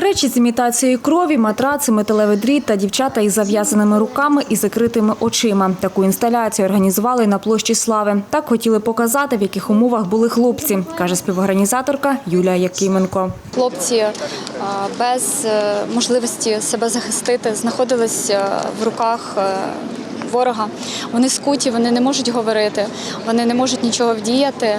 Речі з імітацією крові, матраци, металевий дріт та дівчата із зав'язаними руками і закритими очима. Таку інсталяцію організували на площі Слави. Так хотіли показати, в яких умовах були хлопці, каже співорганізаторка Юлія Якименко. Хлопці без е, можливості себе захистити знаходились е, в руках е, ворога. Вони скуті, вони не можуть говорити, вони не можуть нічого вдіяти.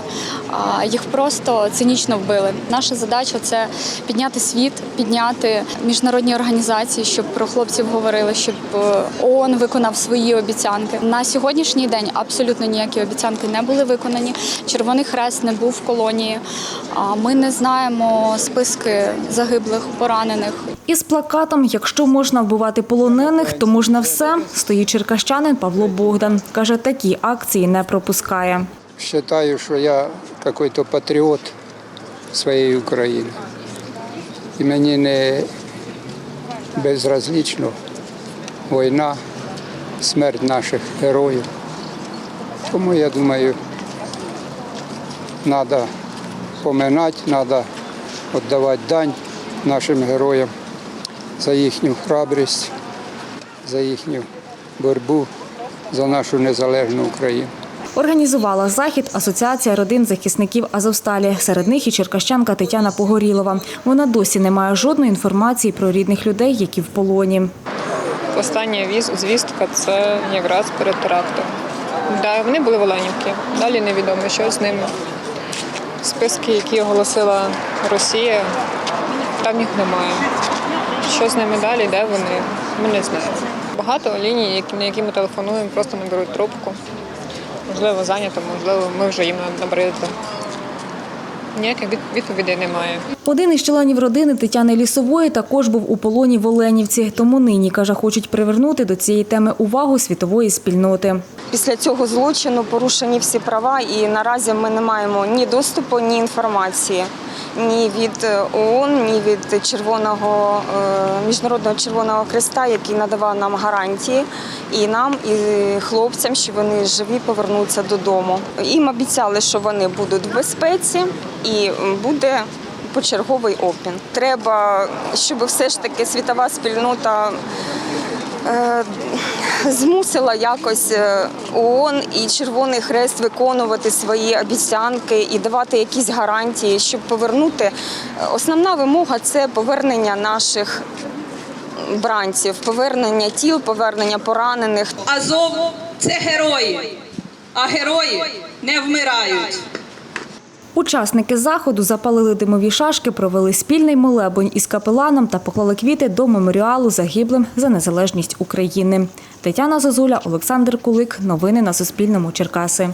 Їх просто цинічно вбили. Наша задача це підняти світ, підняти міжнародні організації, щоб про хлопців говорили, щоб е, ООН виконав свої обіцянки. На сьогоднішній день абсолютно ніякі обіцянки не були виконані. Червоний хрест не був в колонії. Ми не знаємо списки загиблих, поранених. Із плакатом «Якщо можна вбивати полонених, то можна все» стоїть черкащанин Павло Богдан. Каже, такі акції не пропускає. Считаю, что я какой-то патріот своєї України. І мені не безразлічно війна, смерть наших героїв. Тому я думаю, треба поминати, треба віддавати дань нашим героям за їхню храбрість, за їхню боротьбу за нашу незалежну Україну. Організувала захід Асоціація родин захисників Азовсталі. Серед них і черкащанка Тетяна Погорілова. Вона досі не має жодної інформації про рідних людей, які в полоні. Остання віз- звістка це якраз перед терактом. Да, вони були в Оленівці. Далі невідомо, що з ними. Списки, які оголосила Росія, там їх немає. Що з ними далі, де вони, ми не знаємо. Багато ліній, на які ми телефонуємо, просто не беруть трубку. Можливо, зайнято, можливо, ми вже їм набридли. Ніяких відповідей немає. Один із членів родини Тетяни Лісової також був у полоні в Оленівці. Тому нині, каже, хочуть привернути до цієї теми увагу світової спільноти. Після цього злочину порушені всі права, і наразі ми не маємо ні доступу, ні інформації ні від е, ООН, ні від Червоного е, міжнародного Червоного Христа, який надавав нам гарантії, і нам, і хлопцям, що вони живі повернуться додому. Їм обіцяли, що вони будуть в безпеці, і буде почерговий обмін. Треба, щоб все ж таки світова спільнота е, змусила якось е, ООН і Червоний Хрест виконувати свої обіцянки і давати якісь гарантії, щоб повернути. Основна вимога це повернення наших бранців, повернення тіл, повернення поранених. Азов це герої, а герої не вмирають. Учасники заходу запалили димові шашки, провели спільний молебень із капеланом та поклали квіти до меморіалу загиблим за незалежність України. Тетяна Зозуля, Олександр Кулик. Новини на Суспільному. Черкаси.